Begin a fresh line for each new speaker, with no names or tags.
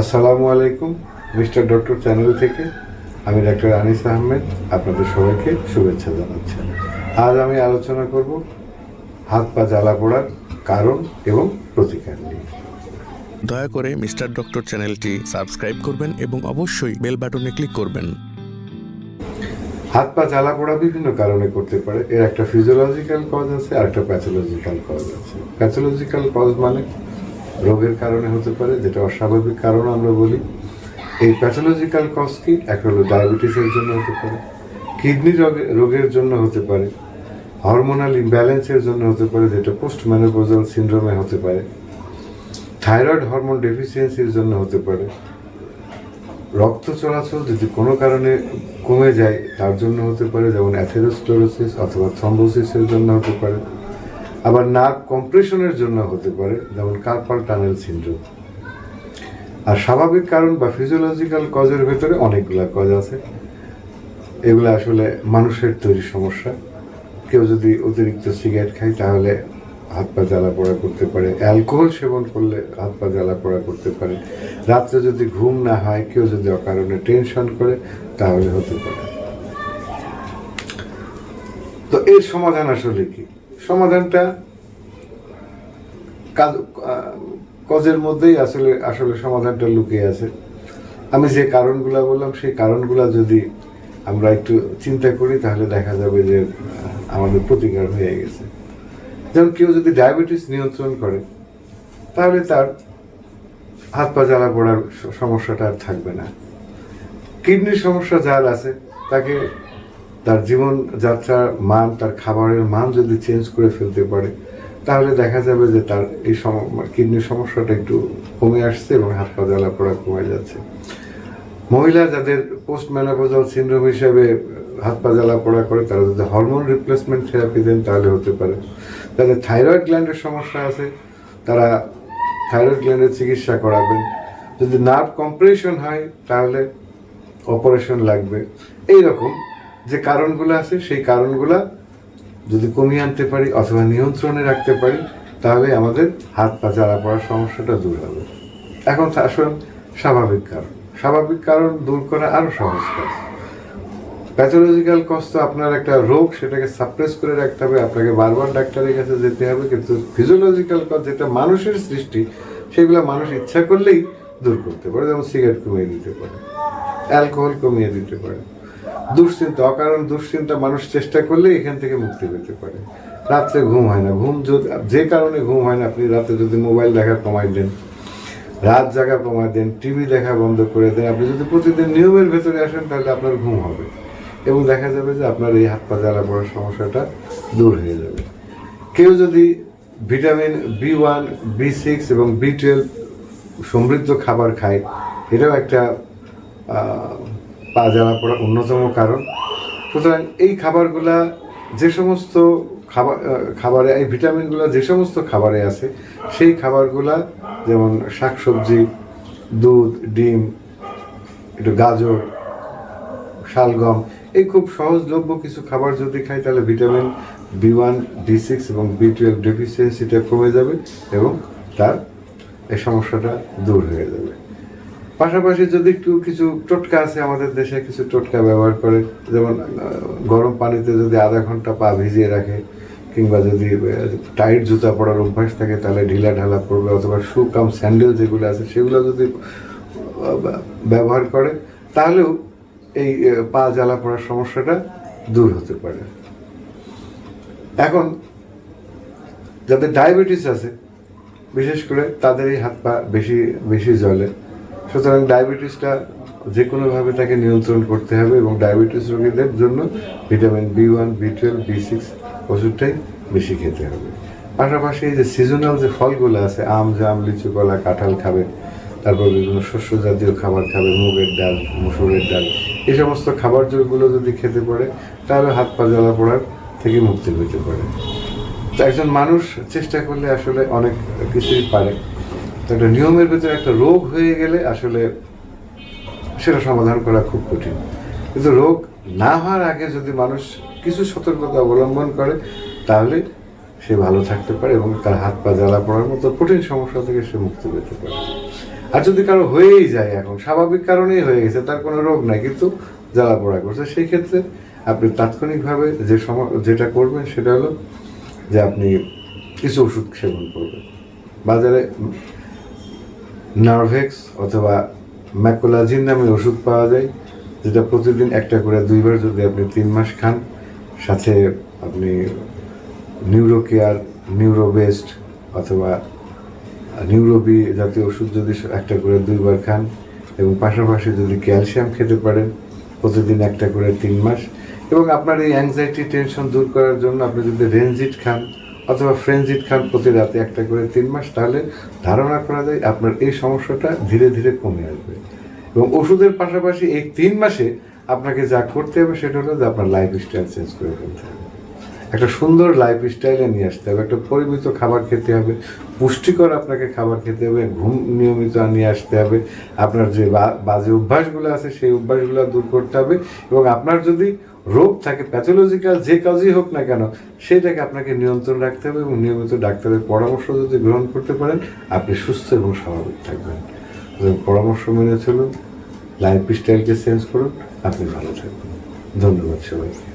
আসসালামু আলাইকুম mister doctor channel থেকে আমি ডাক্তার আনিস আহমেদ আপনাদের সবাইকে শুভেচ্ছা জানাচ্ছি। আজ আমি আলোচনা করব হাত পা জ্বালা পড়ার কারণ এবং প্রতিকার নিয়ে।
দয়া করে মিস্টার ডক্টর চ্যানেলটি সাবস্ক্রাইব করবেন এবং অবশ্যই বেল বাটনে ক্লিক করবেন।
হাত পা জ্বালা পোড়া বিভিন্ন কারণে করতে পারে। এর একটা ফিজিওলজিক্যাল কজ আছে আর একটা প্যাথোলজিক্যাল কজ আছে। প্যাথোলজিক্যাল কজ মানে রোগের কারণে হতে পারে, যেটা অস্বাভাবিক কারণ আমরা বলি। এই প্যাথোলজিক্যাল কজ কি? একটা হলো ডায়াবেটিসের জন্য হতে পারে কিডনি রোগের জন্য হতে পারে হরমোনাল ইমব্যালেন্সের জন্য হতে পারে, যেটা পোস্ট ম্যানোপোজাল সিন্ড্রোমে হতে পারে থাইরয়েড হরমোন ডেফিসিয়েন্সির জন্য হতে পারে, রক্ত চলাচল যদি কোনো কারণে কমে যায়, তার জন্য হতে পারে, যেমন অ্যাথেরোস্ক্লোরোসিস অথবা থ্রম্বোসিসের জন্য হতে পারে আবার নার্ভ কম্প্রেশনের জন্য হতে পারে, যেমন কার্পাল টানেল সিন্ড্রোম। আর স্বাভাবিক কারণ বা ফিজিওলজিক্যাল কজের ভেতরে অনেকগুলা কজ আছে। এগুলো আসলে মানুষের তৈরি সমস্যা। কেউ যদি অতিরিক্ত সিগারেট খায়, তাহলে হাত পা জ্বালা পোড়া করতে পারে। অ্যালকোহল সেবন করলে হাত পা জ্বালা পোড়া করতে পারে। রাত্রে যদি ঘুম না হয়, কেউ যদি অকারণে টেনশন করে, তাহলে হতে পারে। তো এর সমাধান আসলে কি? সমাধানটা কাজ কজের মধ্যেই আসলে আসলে সমাধানটা লুকিয়ে আছে। আমি যে কারণগুলা বললাম, সেই কারণগুলা যদি আমরা একটু চিন্তা করি, তাহলে দেখা যাবে যে আমাদের প্রতিকার হয়ে গেছে। যেমন কেউ যদি ডায়াবেটিস নিয়ন্ত্রণ করে, তাহলে তার হাত পা জ্বালা পড়ার সমস্যাটা আর থাকবে না। কিডনির সমস্যা যার আছে, তাকে তার জীবন যাত্রার মান, তার খাবারের মান যদি চেঞ্জ করে ফেলতে পারে, তাহলে দেখা যাবে যে তার এই কিডনির সমস্যাটা একটু কমে আসছে এবং হাত পা জ্বালা পড়া কমে যাচ্ছে। মহিলা যাদের পোস্ট ম্যানোপোজাল সিন্ড্রোম হিসেবে হাত পা জ্বালা পড়া করে, তারা যদি হরমোন রিপ্লেসমেন্ট থেরাপি দেন, তাহলে হতে পারে। যাদের থাইরয়েড গ্ল্যান্ডের সমস্যা আছে, তারা থাইরয়েড গ্ল্যান্ডের চিকিৎসা করাবেন। যদি নার্ভ কম্প্রেশন হয়, তাহলে অপারেশন লাগবে। এই রকম যে কারণগুলো আছে, সেই কারণগুলা যদি কমিয়ে আনতে পারি অথবা নিয়ন্ত্রণে রাখতে পারি, তাহলে আমাদের হাত পা জ্বালা পড়ার সমস্যাটা দূর হবে। এখন আসল স্বাভাবিক কারণ। স্বাভাবিক কারণ দূর করা আরও সহজ কাজ। প্যাথোলজিক্যাল কষ্ট আপনার একটা রোগ, সেটাকে সাপ্রেস করে রাখতে হবে। আপনাকে বারবার ডাক্তারের কাছে যেতে হবে, কিন্তু ফিজিওলজিক্যাল কজ যেটা মানুষের সৃষ্টি, সেগুলো মানুষ ইচ্ছা করলেই দূর করতে পারে। যেমন সিগারেট কমিয়ে দিতে পারে অ্যালকোহল কমিয়ে দিতে পারে। দুশ্চিন্তা, অকারণ দুশ্চিন্তা মানুষ চেষ্টা করলে এখান থেকে মুক্তি পেতে পারে। রাত্রে ঘুম হয় না। ঘুম যে কারণে ঘুম হয় না, আপনি রাতে যদি মোবাইল দেখা কমাই দেন, রাত জাগা কমাই দেন, টিভি দেখা বন্ধ করে দেন, আপনি যদি প্রতিদিন নিয়মের ভেতরে আসেন, তাহলে আপনার ঘুম হবে। এবং দেখা যাবে যে আপনার এই হাত পা জ্বালা পড়ার সমস্যাটা দূর হয়ে যাবে। কেউ যদি vitamin B one, B six এবং বি টুয়েলভ সমৃদ্ধ খাবার খায়, এটাও একটা পা জ্বালা পড়ার অন্যতম কারণ। সুতরাং এই খাবারগুলা যে সমস্ত খাবার খাবারে, এই ভিটামিনগুলো যে সমস্ত খাবারে আছে, সেই খাবারগুলা যেমন শাকসবজি, দুধ, ডিম, একটু গাজর, শালগম, এই খুব সহজলভ্য কিছু খাবার যদি খাই, তাহলে vitamin B one D six এবং বি টুয়েলভ ডেফিসিয়েন্সিটা কমে যাবে এবং তার এই সমস্যাটা দূর হয়ে যাবে। পাশাপাশি যদি একটু কিছু টোটকা আছে আমাদের দেশে, কিছু টোটকা ব্যবহার করে, যেমন গরম পানিতে যদি আধা ঘণ্টা পা ভিজিয়ে রাখে, কিংবা যদি টাইট জুতা পরার অভ্যাস থাকে, তাহলে ঢিলা ঢালা পড়বে অথবা শু কাম স্যান্ডেল যেগুলো আছে, সেগুলো যদি ব্যবহার করে, তাহলেও এই পা জ্বালা পড়ার সমস্যাটা দূর হতে পারে। এখন, যাদের ডায়াবেটিস আছে, বিশেষ করে তাদের এই হাত পা বেশি বেশি জ্বলে। সুতরাং ডায়াবেটিসটা যে কোনোভাবে তাকে নিয়ন্ত্রণ করতে হবে এবং ডায়াবেটিস রোগীদের জন্য vitamin B one, B twelve, B six ওষুধটাই বেশি খেতে হবে। পাশাপাশি এই যে সিজনাল যে ফলগুলো আছে, আম, জাম, লিচু, কলা, কাঁঠাল খাবে, তারপর বিভিন্ন শস্য জাতীয় খাবার খাবে, মুগের ডাল, মুসুরের ডাল, এই সমস্ত খাবার জলগুলো যদি খেতে পারে, তাহলে হাত পা জ্বালা পড়ার থেকে মুক্তি পেতে পারে। তো একজন মানুষ চেষ্টা করলে আসলে অনেক কিছুই পারে। একটা নিয়মের ভিতরে একটা রোগ হয়ে গেলে আসলে সেটা সমাধান করা খুব কঠিন। কিন্তু রোগ না হওয়ার আগে যদি মানুষ কিছু সতর্কতা অবলম্বন করে, তাহলে সে ভালো থাকতে পারে এবং তার হাত পা জ্বালা পড়ার মতো কঠিন সমস্যা থেকে সে মুক্তি পেতে পারে। আর যদি কারও হয়েই যায় এখন, স্বাভাবিক কারণেই হয়ে গেছে, তার কোনো রোগ নাই, কিন্তু জ্বালা পড়া করছে, সেই ক্ষেত্রে আপনি তাৎক্ষণিকভাবে যে সম, যেটা করবেন সেটা হলো যে আপনি কিছু ওষুধ সেবন করবেন। বাজারে নার্ভেক্স অথবা ম্যাকোলাজিন নামে ওষুধ পাওয়া যায়, যেটা প্রতিদিন একটা করে দুইবার যদি আপনি তিন মাস খান, সাথে আপনি নিউরো কেয়ার নিউরো বেস্ট অথবা নিউরোবি জাতীয় ওষুধ যদি একটা করে দুইবার খান এবং পাশাপাশি যদি ক্যালসিয়াম খেতে পারেন, প্রতিদিন একটা করে তিন মাস এবং আপনার এই অ্যাংজাইটি টেনশন দূর করার জন্য আপনি যদি রেনজিট খান অথবা ফ্রেনজিট খান প্রতি রাতে একটা করে তিন মাস তাহলে ধারণা করা যায় আপনার এই সমস্যাটা ধীরে ধীরে কমে আসবে। এবং ওষুধের পাশাপাশি এই তিন মাসে আপনাকে যা করতে হবে সেটা হলো যে আপনার লাইফ স্টাইল চেঞ্জ করে ফেলতে হবে। একটা সুন্দর লাইফ স্টাইলে নিয়ে আসতে হবে, একটা পরিমিত খাবার খেতে হবে, পুষ্টিকর আপনাকে খাবার খেতে হবে, ঘুম নিয়মিত নিয়ে আসতে হবে, আপনার যে বাজে অভ্যাসগুলো আছে সেই অভ্যাসগুলো দূর করতে হবে এবং আপনার যদি রোগ থাকে প্যাথোলজিক্যাল যে কাজই হোক না কেন, সেটাকে আপনাকে নিয়ন্ত্রণ রাখতে হবে এবং নিয়মিত ডাক্তারের পরামর্শ যদি গ্রহণ করতে পারেন, আপনি সুস্থ এবং স্বাভাবিক থাকবেন। পরামর্শ মেনে চলুন লাইফ স্টাইলকে চেঞ্জ করুন, আপনি ভালো থাকবেন। ধন্যবাদ সবাইকে।